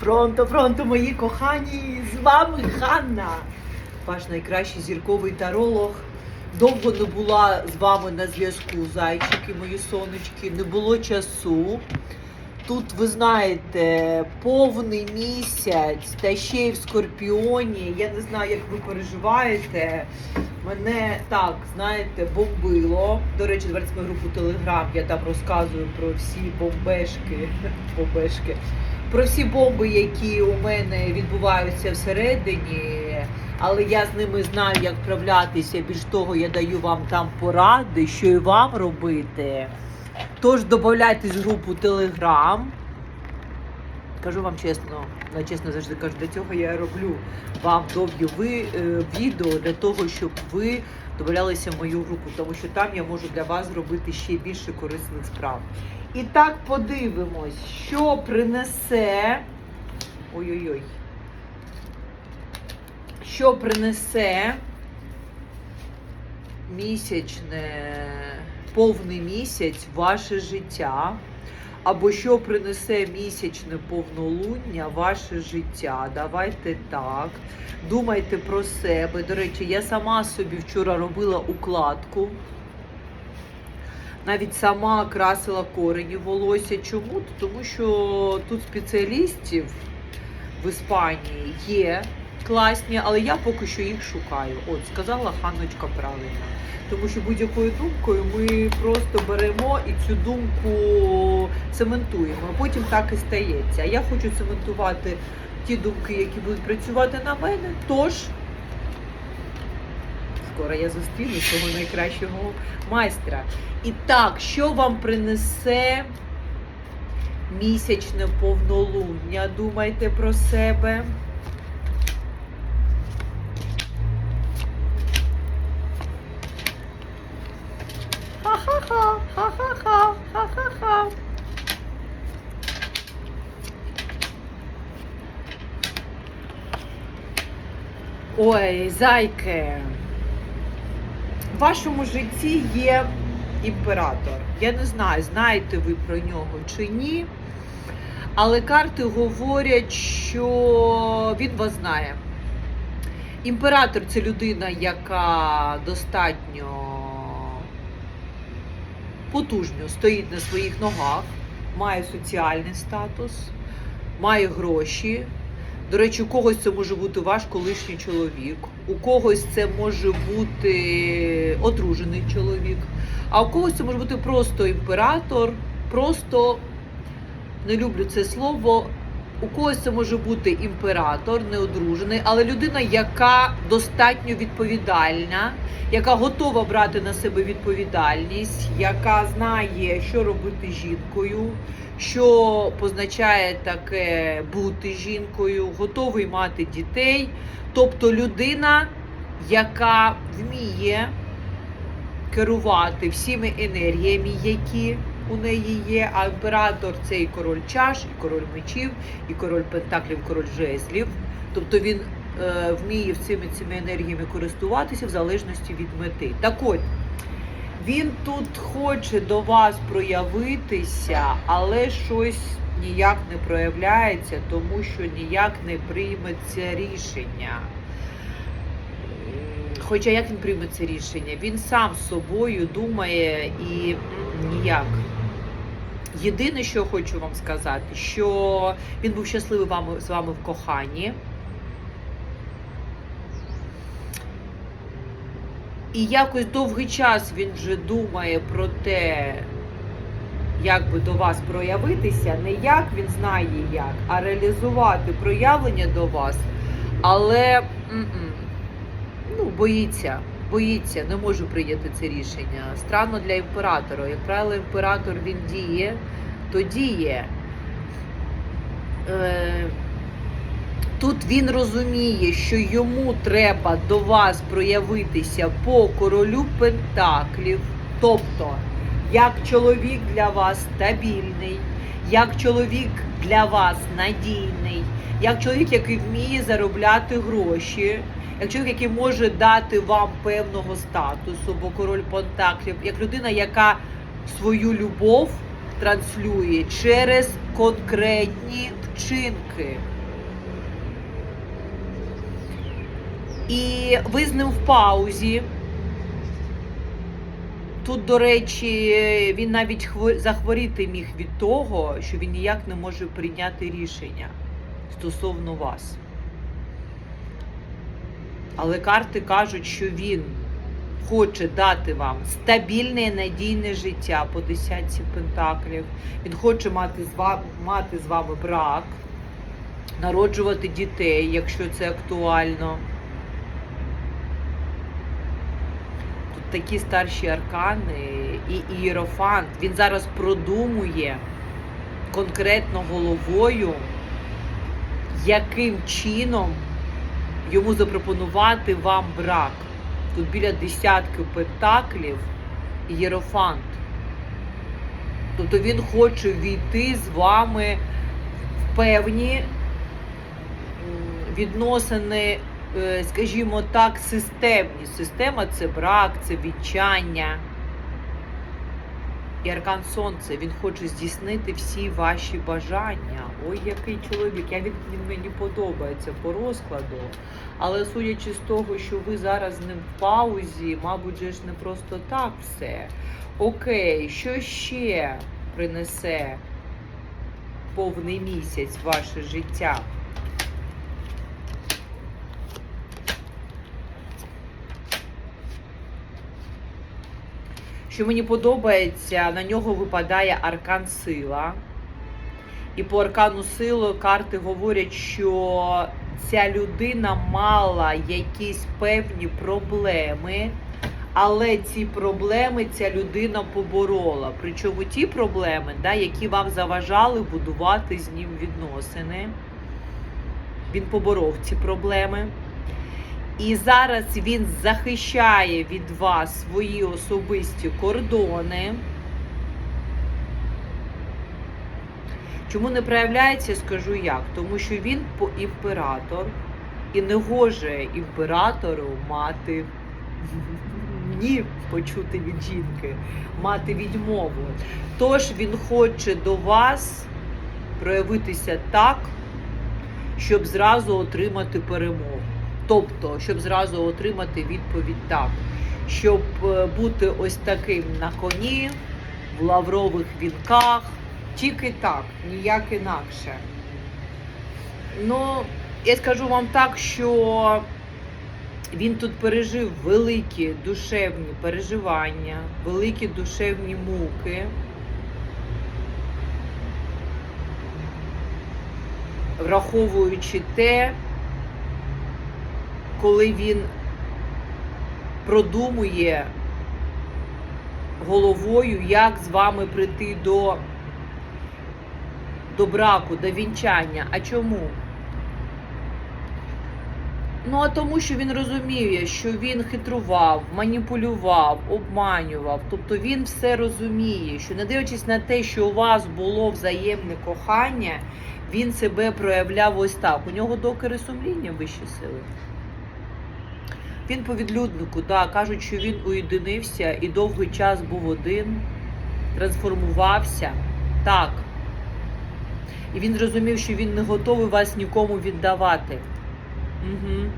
Пронто, пронто, мої кохані! З вами Ганна, ваш найкращий зірковий таролог. Довго не була з вами на зв'язку, зайчики, мої сонечки, не було часу. Тут, ви знаєте, повний місяць, та ще й в Скорпіоні. Я не знаю, як ви переживаєте. Мене так, знаєте, бомбило. До речі, зверніть мою групу Телеграм, я там розказую про всі бомбешки, бомбешки, про всі бомби, які у мене відбуваються всередині. Але я з ними знаю, як вправлятися. Більш того, я даю вам там поради, що і вам робити. Тож додайтесь в групу Телеграм. Кажу вам чесно, ну, чесно завжди кажу, для цього я роблю вам довгі ви, е, відео для того, щоб ви додавалися в мою групу, тому що там я можу для вас зробити ще більше корисних справ. І так подивимось, що принесе. Ой-ой-ой. Що принесе місячне, повний місяць ваше життя, або що принесе місячне повнолуння ваше життя. Давайте так. Думайте про себе. До речі, я сама собі вчора робила укладку. Навіть сама красила корені волосся. Чому? Тому що тут спеціалістів в Іспанії є класні, але я поки що їх шукаю. От сказала Ханночка правильно. Тому що будь-якою думкою ми просто беремо і цю думку цементуємо. А потім так і стається. Я хочу цементувати ті думки, які будуть працювати на мене. Тож скоро я зустріну свого найкращого майстра. І так, що вам принесе місячне повнолуння? Думайте про себе. Ха-ха-ха, ха-ха-ха, ха-ха-ха. Ой, зайки. В вашому житті є імператор. Я не знаю, знаєте ви про нього чи ні. Але карти говорять, що він вас знає. Імператор це людина, яка достатньо потужно стоїть на своїх ногах, має соціальний статус, має гроші. До речі, у когось це може бути ваш колишній чоловік, у когось це може бути одружений чоловік, а у когось це може бути просто імператор, просто не люблю це слово. У когось це може бути імператор, неодружений, але людина, яка достатньо відповідальна, яка готова брати на себе відповідальність, яка знає, що робити жінкою, що позначає таке бути жінкою, готовий мати дітей. Тобто людина, яка вміє керувати всіми енергіями, які у неї є. А імператор це і король чаш, і король мечів, і король пентаклів, король жезлів. Тобто він е, вміє всіми цими енергіями користуватися в залежності від мети. Так от, він тут хоче до вас проявитися, але щось ніяк не проявляється, тому що ніяк не прийметься рішення. Хоча як він прийме це рішення? Він сам з собою думає і ніяк. Єдине, що хочу вам сказати, що він був щасливий вами, з вами в коханні. І якось довгий час він вже думає про те, як би до вас проявитися. Не як він знає як, а реалізувати проявлення до вас. Але ну, боїться, боїться, не можу прийняти це рішення. Странно для імператора. Як правило, імператор він діє, то діє. Е, Тут він розуміє, що йому треба до вас проявитися по королю Пентаклів. Тобто, як чоловік для вас стабільний, як чоловік для вас надійний, як чоловік, який вміє заробляти гроші, як чоловік, який може дати вам певного статусу, бо король Пентаклів, як людина, яка свою любов транслює через конкретні вчинки. І ви з ним в паузі. Тут, до речі, він навіть хво- захворіти міг від того, що він ніяк не може прийняти рішення стосовно вас. Але карти кажуть, що він хоче дати вам стабільне і надійне життя по десятці пентаклів. Він хоче мати з вами, мати з вами брак, народжувати дітей, якщо це актуально. Тут такі старші аркани і ієрофант. Він зараз продумує конкретно головою, яким чином йому запропонувати вам брак. Тут біля десятки пентаклів єрофант. Тобто він хоче війти з вами в певні відносини, е, скажімо так, системні. Система це брак, це відчання. І аркан сонце, він хоче здійснити всі ваші бажання. Ой, який чоловік. Я він, він мені подобається по розкладу. Але судячи з того, що ви зараз ним в паузі, мабуть, ж не просто так все. Окей, що ще принесе повний місяць ваше життя? Що мені подобається, на нього випадає аркан сила. І по аркану сили карти говорять, що ця людина мала якісь певні проблеми, але ці проблеми ця людина поборола. Причому ті проблеми, да, які вам заважали будувати з ним відносини. Він поборов ці проблеми. І зараз він захищає від вас свої особисті кордони. Чому не проявляється, скажу як. Тому що він по- імператор, і не гоже імператору мати ні почути від жінки, мати відмову. Тож він хоче до вас проявитися так, щоб зразу отримати перемогу. Тобто, щоб зразу отримати відповідь так, щоб е, бути ось таким на коні, в лаврових вінках, тільки так, ніяк інакше. Ну, я скажу вам так, що він тут пережив великі душевні переживання, великі душевні муки. Враховуючи те, коли він продумує головою, як з вами прийти до, до браку, до вінчання. А чому? Ну, а тому, що він розуміє, що він хитрував, маніпулював, обманював. Тобто він все розуміє, що не дивлячись на те, що у вас було взаємне кохання, він себе проявляв ось так. У нього докери сумління вищі сили. Він по відлюднику, да, кажуть, що він уєдинився і довгий час був один, трансформувався. Так. І він зрозумів, що він не готовий вас нікому віддавати. Угу.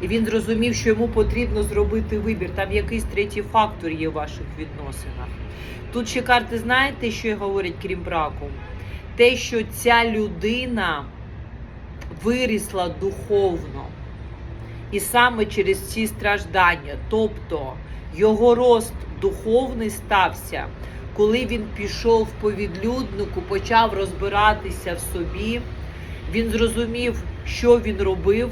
І він зрозумів, що йому потрібно зробити вибір. Там якийсь третій фактор є в ваших відносинах. Тут ще карти, знаєте, що говорять, крім браку? Те, що ця людина вирісла духовно. І саме через ці страждання, тобто його рост духовний стався, коли він пішов по відлюднику, почав розбиратися в собі, він зрозумів, що він робив,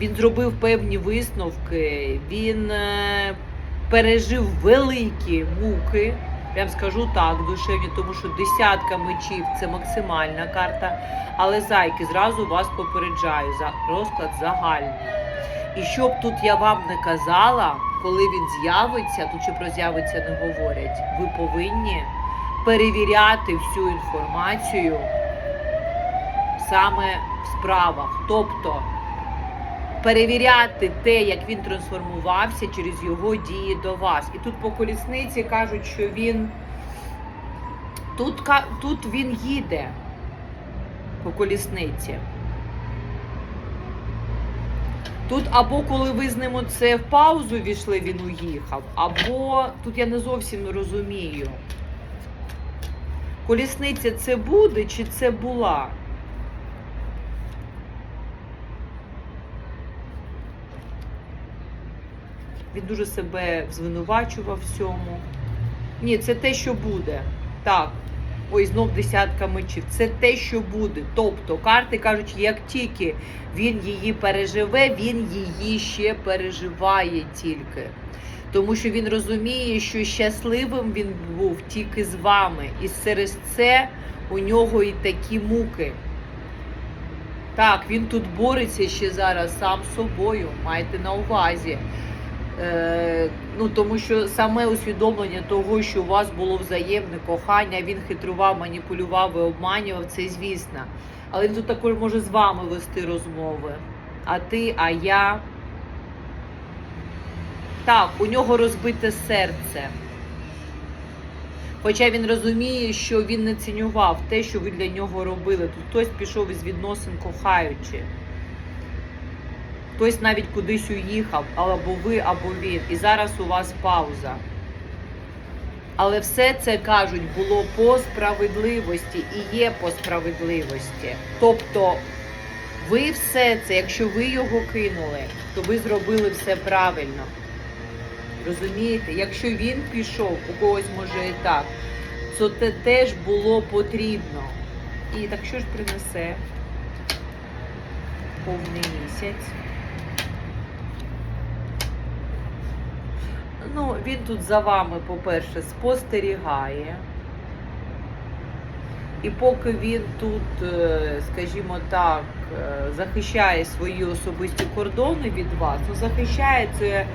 він зробив певні висновки, він е, пережив великі муки. Прям скажу так, душевні, тому що десятка мечів це максимальна карта. Але зайки зразу вас попереджаю за розклад загальний. І щоб тут я вам не казала, коли він з'явиться, тут ще про з'явиться не говорять, ви повинні перевіряти всю інформацію саме в справах. Тобто перевіряти те, як він трансформувався через його дії до вас. І тут по колісниці кажуть, що він тут, тут він їде. по колісниці. Тут або коли ви з ним це в паузу війшли, він уїхав, або тут я не зовсім розумію. Колісниця це буде чи це була? Він дуже себе звинувачував всьому. Ні, це те, що буде. Так. Ой, знов десятка мечів. Це те, що буде. Тобто карти кажуть, як тільки він її переживе, він її ще переживає тільки. Тому що він розуміє, що щасливим він був тільки з вами. І через це у нього і такі муки. Так, він тут бореться ще зараз сам з собою, майте на увазі. Е, ну, тому що саме усвідомлення того, що у вас було взаємне кохання, він хитрував, маніпулював і обманював, це звісно. Але він тут також може з вами вести розмови. А ти, а я. Так, у нього розбите серце. Хоча він розуміє, що він не цінював те, що ви для нього робили. Тут хтось пішов із відносин кохаючи. Хтось навіть кудись уїхав, або ви, або він. І зараз у вас пауза. Але все це кажуть було по справедливості і є по справедливості. Тобто, ви все це, якщо ви його кинули, то ви зробили все правильно. Розумієте? Якщо він пішов, у когось може і так, то це теж було потрібно. І так що ж принесе повний місяць? Ну, він тут за вами, по-перше, спостерігає. І поки він тут, е, скажімо так, е, захищає свої особисті кордони від вас, ну захищає це,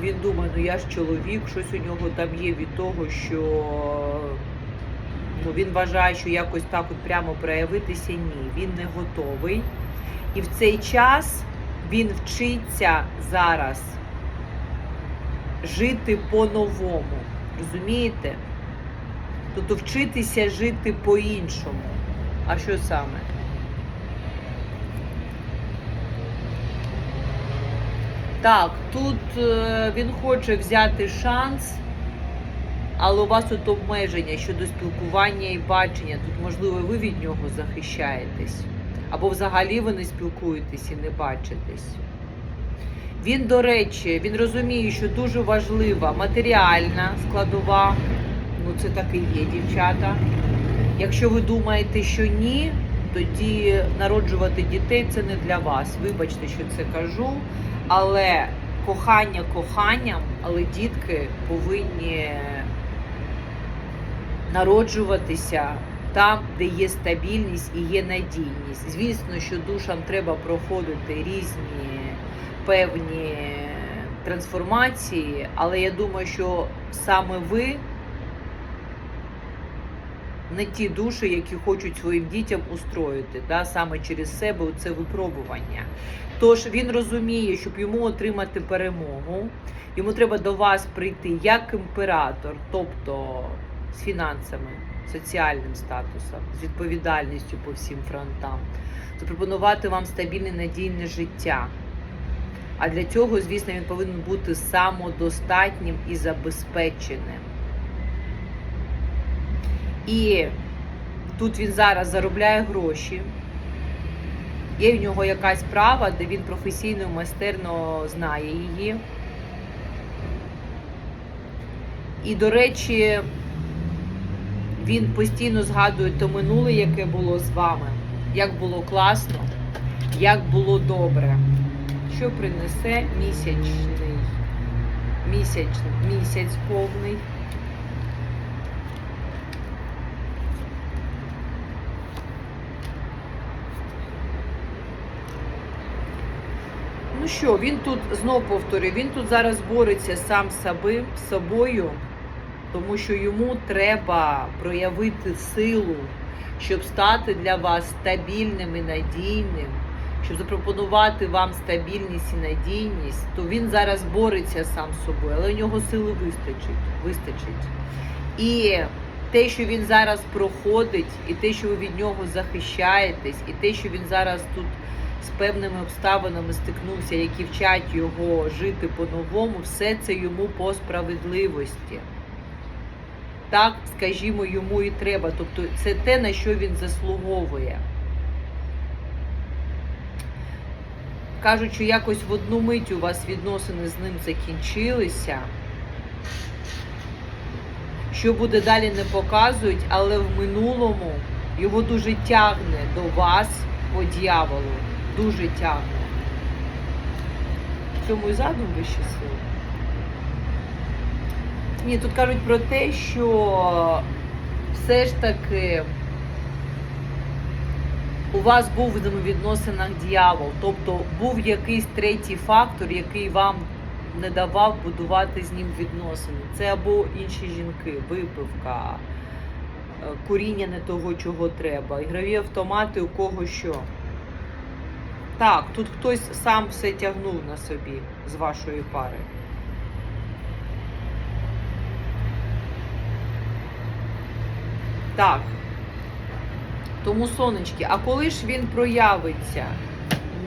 він думає, ну я ж чоловік, щось у нього там є від того, що ну, він вважає, що якось так от прямо проявитися. Ні, він не готовий. І в цей час він вчиться зараз жити по-новому. Розумієте? Тобто вчитися жити по-іншому. А що саме? Так, тут е, він хоче взяти шанс, але у вас тут обмеження щодо спілкування і бачення. Тут, можливо, ви від нього захищаєтесь. Або взагалі ви не спілкуєтесь і не бачитесь. Він, до речі, він розуміє, що дуже важлива матеріальна складова. Ну, це так і є, дівчата. Якщо ви думаєте, що ні, тоді народжувати дітей це не для вас. Вибачте, що це кажу. Але кохання коханням, але дітки повинні народжуватися там, де є стабільність і є надійність. Звісно, що душам треба проходити різні певні трансформації, але я думаю, що саме ви не ті душі, які хочуть своїм дітям устроїти, да, саме через себе це випробування. Тож він розуміє, щоб йому отримати перемогу, йому треба до вас прийти як імператор, тобто з фінансами, соціальним статусом, з відповідальністю по всім фронтам, запропонувати вам стабільне надійне життя. А для цього, звісно, він повинен бути самодостатнім і забезпеченим. І тут він зараз заробляє гроші. Є в нього якась права, де він професійно майстерно знає її. І, до речі, він постійно згадує то минуле, яке було з вами, як було класно, як було добре. Що принесе місячний місяць, місяць повний? Ну що, він тут знов повторюю, він тут зараз бореться сам з собою, тому що йому треба проявити силу, щоб стати для вас стабільним і надійним, щоб запропонувати вам стабільність і надійність, то він зараз бореться сам з собою, але у нього сили вистачить. вистачить. І те, що він зараз проходить, і те, що ви від нього захищаєтесь, і те, що він зараз тут з певними обставинами стикнувся, які вчать його жити по-новому, все це йому по справедливості. Так, скажімо, йому і треба. Тобто це те, на що він заслуговує. Кажуть, що якось в одну мить у вас відносини з ним закінчилися. Що буде далі, не показують, але в минулому його дуже тягне до вас по дьяволу. Дуже тягне. В цьому і задум вищі сили. Ні, тут кажуть про те, що все ж таки у вас був в взаємовідносинах дьявол, тобто був якийсь третій фактор, який вам не давав будувати з ним відносини. Це або інші жінки, випивка, е, куріння не того, чого треба, ігрові автомати, у кого що. Так, тут хтось сам все тягнув на собі з вашої пари. Так. Тому сонечки, а коли ж він проявиться?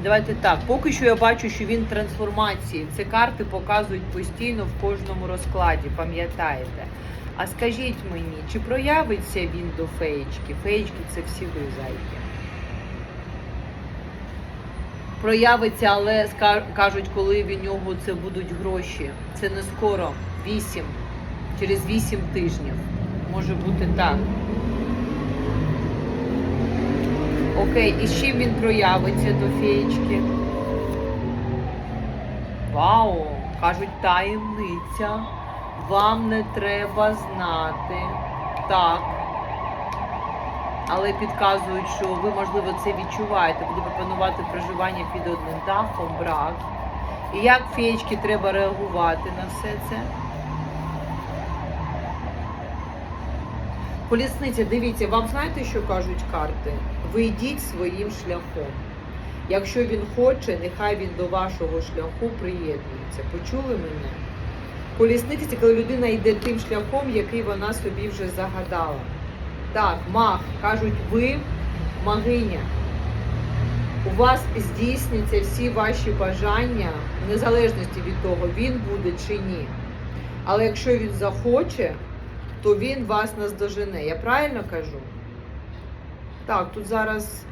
Давайте так. Поки що я бачу, що він трансформації. Це карти показують постійно в кожному розкладі, пам'ятаєте? А скажіть мені, чи проявиться він до феєчки? Феєчки це всі ви зайки. Проявиться, але кажуть, коли від нього це будуть гроші. Це не скоро. Вісім. Через вісім тижнів. Може бути так. Окей, і з чим він проявиться до феєчки? Вау! Кажуть, таємниця. Вам не треба знати. Так. Але підказують, що ви, можливо, це відчуваєте. Буде пропонувати проживання під одним дахом, брак. І як феєчки треба реагувати на все це? Колісниця, дивіться, вам знаєте, що кажуть карти? Ви йдіть своїм шляхом. Якщо він хоче, нехай він до вашого шляху приєднується. Почули мене? Колісниця це коли людина йде тим шляхом, який вона собі вже загадала. Так, маг, кажуть, ви магиня. У вас здійсняться всі ваші бажання, в незалежності від того, він буде чи ні. Але якщо він захоче, то він вас наздожене. Я правильно кажу? Так, тут зараз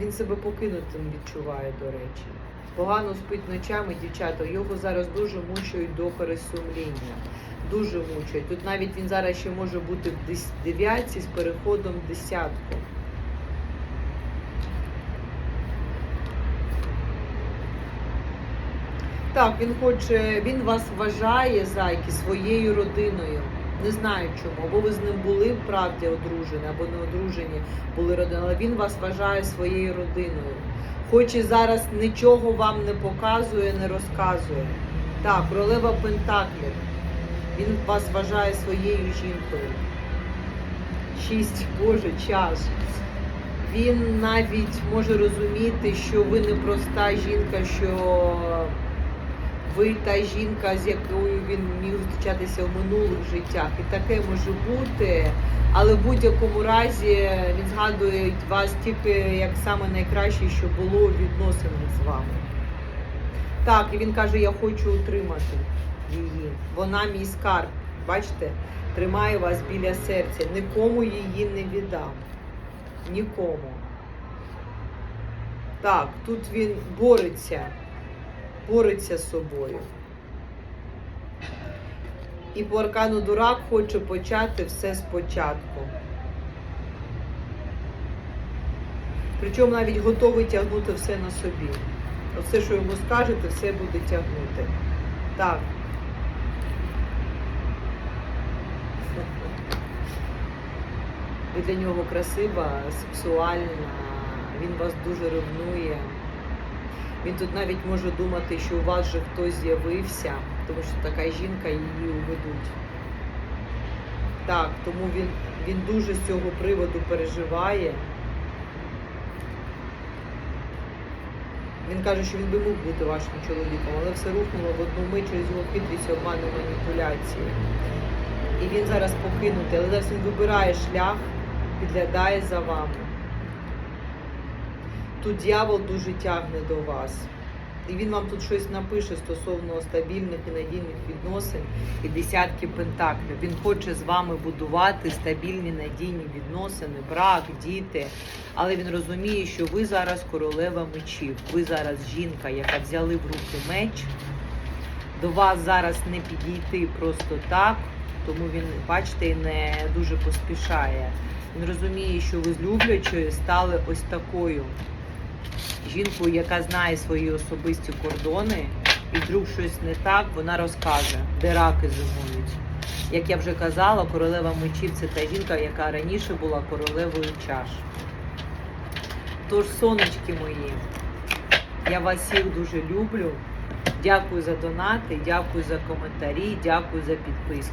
він себе покинутим відчуває, до речі. Погано спить ночами, дівчата. Його зараз дуже мучають до пересумління. Дуже мучають. Тут навіть він зараз ще може бути в дев'ятці з переходом в десятку. Так, він хоче, він вас вважає зайки своєю родиною. Не знаю чому. Або ви з ним були вправді одружені, або не одружені були родини, але він вас вважає своєю родиною. Хоч і зараз нічого вам не показує, не розказує. Так, королева Пентаклів. Він вас вважає своєю жінкою. Шість, Боже, час. Він навіть може розуміти, що ви не проста жінка, що ви та жінка, з якою він міг зустрічатися в минулих життях. І таке може бути. Але в будь-якому разі він згадує вас тільки як саме найкраще, що було у відносинах з вами. Так, і він каже: Я хочу утримати її. Вона мій скарб. Бачите, тримає вас біля серця. Нікому її не віддам. Нікому. Так, тут він бореться, бореться з собою. І по аркану дурак хоче почати все спочатку. Причому навіть готовий тягнути все на собі. Оце, що йому скажете, все буде тягнути. Так. Ви для нього красива, сексуальна, він вас дуже ревнує. Він тут навіть може думати, що у вас же хтось з'явився, тому що така жінка її уведуть. Так, тому він, він дуже з цього приводу переживає. Він каже, що він би мог бути вашим чоловіком, але все рухнуло в одну мить через його хитрість, обману, маніпуляції. І він зараз покинутий, але зараз він вибирає шлях, підглядає за вами. Тут дьявол дуже тягне до вас. І він вам тут щось напише стосовно стабільних і надійних відносин і десятки пентаклів. Він хоче з вами будувати стабільні надійні відносини, брак, діти. Але він розуміє, що ви зараз королева мечів. Ви зараз жінка, яка взяли в руки меч. До вас зараз не підійти просто так, тому він, бачите, не дуже поспішає. Він розуміє, що ви з люблячою стали ось такою жінкою, яка знає свої особисті кордони, і вдруг щось не так, вона розкаже, де раки зимують. Як я вже казала, королева мечів це та жінка, яка раніше була королевою чаш. Тож, сонечки мої, я вас всіх дуже люблю. Дякую за донати, дякую за коментарі, дякую за підписки.